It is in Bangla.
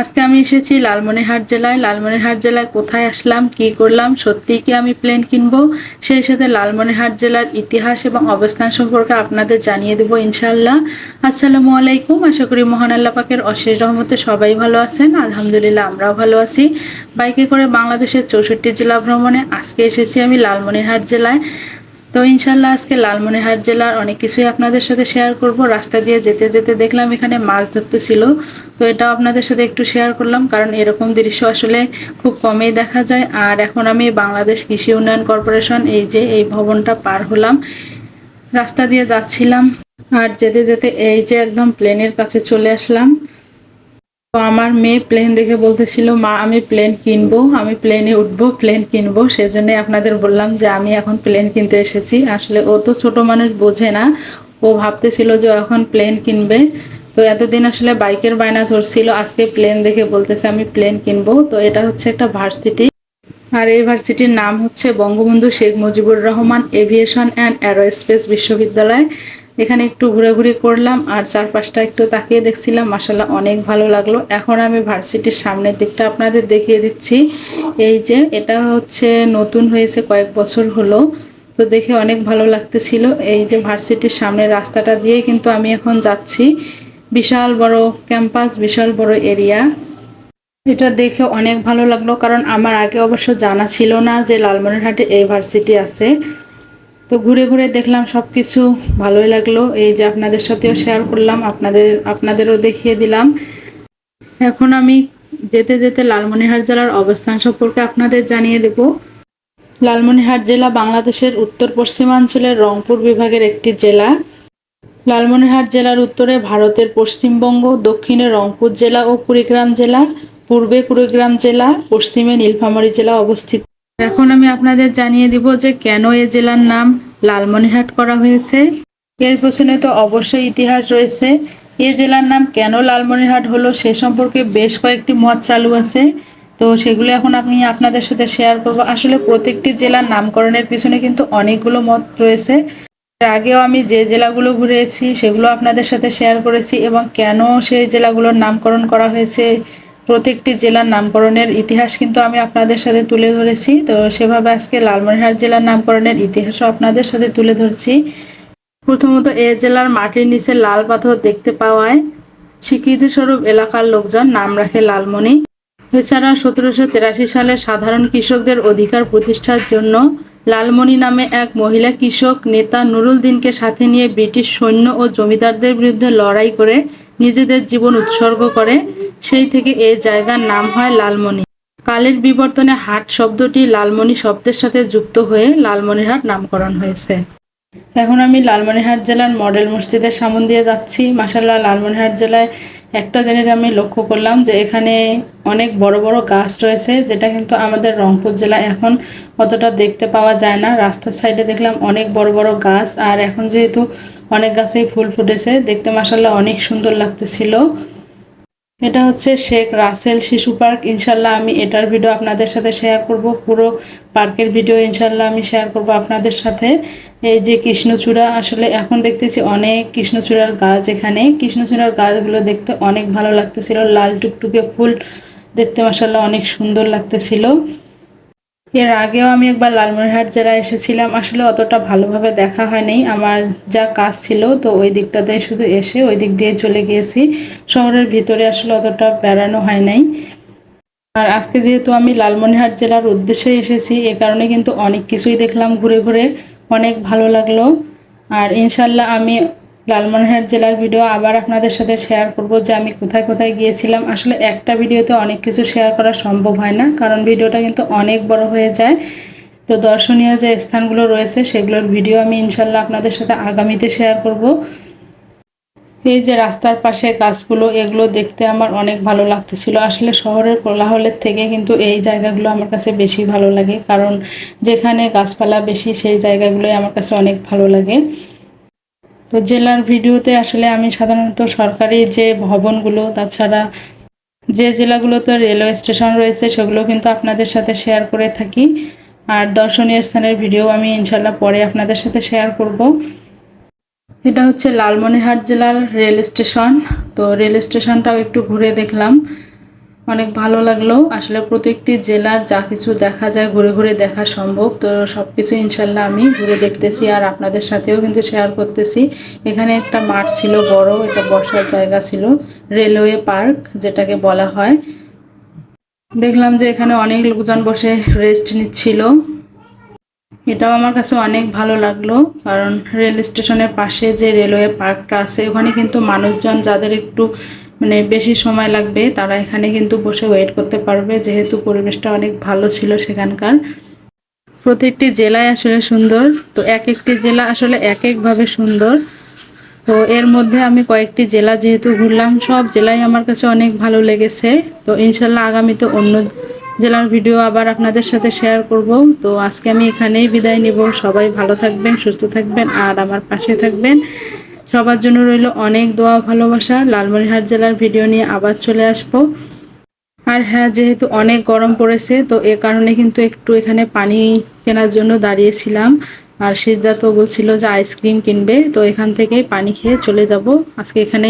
আজকে আমি এসেছি লালমনিরহাট জেলায়। লালমনিরহাট জেলায় কোথায় আসলাম, কি করলাম, সত্যিই কি আমি প্লেন কিনবো? সেই সাথে লালমনিরহাট জেলার ইতিহাস এবং অবস্থান সম্পর্কে আপনাদের জানিয়ে দেবো ইনশাল্লাহ আসসালামু আলাইকুম। আশা করি মহান আল্লাহ পাকের অশেষ রহমতে সবাই ভালো আছেন। আলহামদুলিল্লাহ আমরাও ভালো আছি। বাইকে করে বাংলাদেশের চৌষট্টি জেলা ভ্রমণে আজকে এসেছি আমি লালমনিরহাট জেলায়। তো ইনশাল্লাহ আজকে লালমনিরহাট জেলার অনেক কিছুই আপনাদের সাথে শেয়ার করব। রাস্তা দিয়ে যেতে যেতে দেখলাম এখানে মাছ ধরতে ছিল তো এটাও আপনাদের সাথে একটু শেয়ার করলাম, কারণ এরকম দৃশ্য আসলে খুব কমেই দেখা যায়। আর এখন আমি বাংলাদেশ কৃষি উন্নয়ন কর্পোরেশন, এই যে এই ভবনটা পার হলাম, রাস্তা দিয়ে যাচ্ছিলাম, আর যেতে যেতে এই যে একদম প্লেনের কাছে চলে আসলাম। তো আমার মেয়ে প্লেন দেখে বলতেছিল, মা, আমি প্লেন কিনবো, আমি প্লেনে উঠবো প্লেন কিনবো। সেজন্য আপনাদের বললাম যে আমি এখন প্লেন কিনতে এসেছি। আসলে ও তো ছোট মানুষ, বোঝে না। ও ভাবতেছিল যে এখন প্লেন কিনবে। তো এতদিন আসলে বাইকের বায়না ধরছিল, আজকে প্লেন দেখে বলতেছে আমি প্লেন কিনবো। তো এটা হচ্ছে একটা ভার্সিটি আর এই ভার্সিটির নাম হচ্ছে Bangabandhu Sheikh Mujibur Rahman aviation and aerospace বিশ্ববিদ্যালয়। এখানে একটু ঘোরাঘুরি করলাম, আর চারপাশটা একটু তাকিয়ে দেখছিলাম মাসাল্লাহ অনেক ভালো লাগল। এখন আমি ভার্সিটির সামনের দিকটা আপনাদের দেখিয়ে দিচ্ছি। এই যে, এটা হচ্ছে নতুন হয়েছে কয়েক বছর হলো, তো দেখে অনেক ভালো লাগতেছিল। এই যে ভার্সিটির সামনের রাস্তাটা দিয়ে কিন্তু আমি এখন যাচ্ছি। বিশাল বড় ক্যাম্পাস, বিশাল বড় এরিয়া। এটা দেখে অনেক ভালো লাগল, কারণ আমার আগে অবশ্য জানা ছিল না যে লালমনিরহাটে এই ভার্সিটি আছে। তো ঘুরে ঘুরে দেখলাম সব কিছু ভালোই লাগল। এই যে আপনাদের সাথেও শেয়ার করলাম, আপনাদের, আপনাদেরও দেখিয়ে দিলাম। এখন আমি যেতে যেতে লালমনিরহাট জেলার অবস্থান সম্পর্কে আপনাদের জানিয়ে দেব। লালমনিরহাট জেলা বাংলাদেশের উত্তর পশ্চিমাঞ্চলের রংপুর বিভাগের একটি জেলা। লালমনিরহাট জেলার উত্তরে ভারতের পশ্চিমবঙ্গ, দক্ষিণে রংপুর জেলা ও কুড়িগ্রাম জেলা, পূর্বে কুড়িগ্রাম জেলা, পশ্চিমে নীলফামারী জেলা অবস্থিত। এখন আমি আপনাদের জানিয়ে দিব যে কেন এ জেলার নাম লালমনিরহাট করা হয়েছে। এর পেছনে তো অবশ্যই ইতিহাস রয়েছে। এ জেলার নাম কেন লালমনিরহাট হলো সে সম্পর্কে বেশ কয়েকটি মত চালু আছে। তো সেগুলো এখন আমি আপনাদের সাথে শেয়ার করব। আসলে প্রত্যেকটি জেলার নামকরণের পিছনে কিন্তু অনেকগুলো মত রয়েছে। আগেও আমি যে জেলাগুলো ঘুরেছি সেগুলো আপনাদের সাথে শেয়ার করেছি এবং কেন সেই জেলাগুলোর নামকরণ করা হয়েছে, প্রত্যেকটি জেলার নামকরণের ইতিহাস কিন্তু আমি আপনাদের সাথে তুলে ধরেছি। তো সেভাবে আজকে লালমনিরহাট জেলার নামকরণের ইতিহাসও আপনাদের সাথে তুলে ধরছি। প্রথমত এ জেলার মাটির নিচে লাল পাথর দেখতে পাওয়ায় স্বীকৃতিস্বরূপ এলাকার লোকজন নাম রাখে লালমণি এছাড়া সতেরোশো তেরাশি সালে সাধারণ কৃষকদের অধিকার প্রতিষ্ঠার জন্য লালমণি নামে এক মহিলা কৃষক নেতা নুরুল দিনকে সাথে নিয়ে ব্রিটিশ সৈন্য ও জমিদারদের বিরুদ্ধে লড়াই করে নিজেদের জীবন উৎসর্গ করে, সেই থেকে এ জায়গার নাম হয় লালমণি। কালের বিবর্তনে হাট শব্দটি লালমণি শব্দের সাথে যুক্ত হয়ে লালমনিরহাট নামকরণ হয়েছে। এখন আমি লালমনিরহাট জেলার মডেল মসজিদের সামন দিয়ে যাচ্ছি। মাসাল্লাহ লালমনিরহাট জেলায় একটা জিনিস আমি লক্ষ্য করলাম যে এখানে অনেক বড় বড় গাছ রয়েছে, যেটা কিন্তু আমাদের রংপুর জেলায় এখন অতটা দেখতে পাওয়া যায় না। রাস্তার সাইডে দেখলাম অনেক বড় বড় গাছ, আর এখন যেহেতু অনেক গাছেই ফুল ফুটেছে, দেখতে মাসাল্লাহ অনেক সুন্দর লাগতেছিল। এটা হচ্ছে শেখ রাসেল শিশু পার্ক। ইনশাল্লাহ আমি এটার ভিডিও আপনাদের সাথে শেয়ার করব, পুরো পার্কের ভিডিও ইনশাল্লাহ আমি শেয়ার করব আপনাদের সাথে। যে কৃষ্ণচূড়া, আসলে এখন দেখতেছি অনেক কৃষ্ণচূড়ার গাছ এখানে। কৃষ্ণচূড়ার গাছগুলো দেখতে অনেক ভালো লাগতেছিল। লাল টুকটুকে ফুল দেখতে মাসাল্লাহ অনেক সুন্দর লাগতেছিল। এর আগেও আমি একবার লালমনিরহাট জেলায় এসেছিলাম। আসলে অতটা ভালোভাবে দেখা হয়নি। আমার যা কাজ ছিল, তো ওই দিকটাতে শুধু এসে ওই দিক দিয়ে চলে গিয়েছি। শহরের ভিতরে আসলে অতটা বেড়ানো হয় নাই। আর আজকে যেহেতু আমি লালমনিরহাট জেলার উদ্দেশ্যে এসেছি, এ কারণে কিন্তু অনেক কিছুই দেখলাম ঘুরে ঘুরে। অনেক ভালো লাগল। আর ইনশাল্লাহ আমি লালমনিরহাট জেলার ভিডিও আবার আপনাদের সাথে শেয়ার করব যে আমি কোথায় কোথায় গিয়েছিলাম। আসলে একটা ভিডিওতে অনেক কিছু শেয়ার করা সম্ভব হয় না, কারণ ভিডিওটা কিন্তু অনেক বড় হয়ে যায়। তো দর্শনীয় যে স্থানগুলো রয়েছে, সেগুলোর ভিডিও আমি ইনশাল্লাহ আপনাদের সাথে আগামীতে শেয়ার করব। এই যে রাস্তার পাশে গাছগুলো, এগুলো দেখতে আমার অনেক ভালো লাগতেছিল। আসলে শহরের কোলাহলের থেকে কিন্তু এই জায়গাগুলো আমার কাছে বেশি ভালো লাগে। কারণ যেখানে গাছপালা বেশি, সেই জায়গাগুলোই আমার কাছে অনেক ভালো লাগে। তো জেলার ভিডিওতে আসলে আমি সাধারণত সরকারি যে ভবনগুলো, তাছাড়া যে জেলাগুলোতে রেলওয়ে স্টেশন রয়েছে, সেগুলো কিন্তু আপনাদের সাথে শেয়ার করে থাকি। আর দর্শনীয় স্থানের ভিডিও আমি ইনশাল্লাহ পরে আপনাদের সাথে শেয়ার করব। এটা হচ্ছে লালমনিরহাট জেলার রেল স্টেশন। তো রেল স্টেশনটাও একটু ঘুরে দেখলাম। অনেক ভালো লাগল। আসলে প্রত্যেকটি জেলার যা কিছু দেখা যায়, ঘুরে ঘুরে দেখা সম্ভব। তো সব কিছু ইনশাল্লাহ আমি ঘুরে দেখতেছি আর আপনাদের সাথেও কিন্তু শেয়ার করতেছি। এখানে একটা মাঠ ছিল বড়, একটা বসার জায়গা ছিল, রেলওয়ে পার্ক যেটাকে বলা হয়। দেখলাম যে এখানে অনেক লোকজন বসে রেস্ট নিচ্ছিল। এটাও আমার কাছে অনেক ভালো লাগল, কারণ রেল স্টেশনের পাশে যে রেলওয়ে পার্কটা আছে, ওখানে কিন্তু মানুষজন যাদের একটু মানে বেশি সময় লাগবে, তারা এখানে কিন্তু বসে ওয়েট করতে পারবে, যেহেতু পরিবেশটা অনেক ভালো ছিল সেখানকার। প্রত্যেকটি জেলায় আসলে সুন্দর, তো এক একটি জেলা আসলে এক একভাবে সুন্দর। তো এর মধ্যে আমি কয়েকটি জেলা যেহেতু ঘুরলাম, সব জেলাই আমার কাছে অনেক ভালো লেগেছে, তো ইনশাল্লাহ আগামীতে অন্য জেলার ভিডিও আবার আপনাদের সাথে শেয়ার করব। তো আজকে আমি এখানেই বিদায় নিব। সবাই ভালো থাকবেন, সুস্থ থাকবেন আর আমার পাশে থাকবেন। সবার জন্য রইল অনেক দোয়া ভালোবাসা। লালমনিরহাট জেলার ভিডিও নিয়ে আবার চলে আসব। আর হ্যাঁ যেহেতু অনেক গরম পড়েছে, তো এ কারণে কিন্তু একটু এখানে পানি কেনার জন্য দাঁড়িয়েছিলাম। আর সিজদা তো বলছিল যে আইসক্রিম কিনবে, তো এখান থেকেই পানি খেয়ে চলে যাব। আজকে এখানে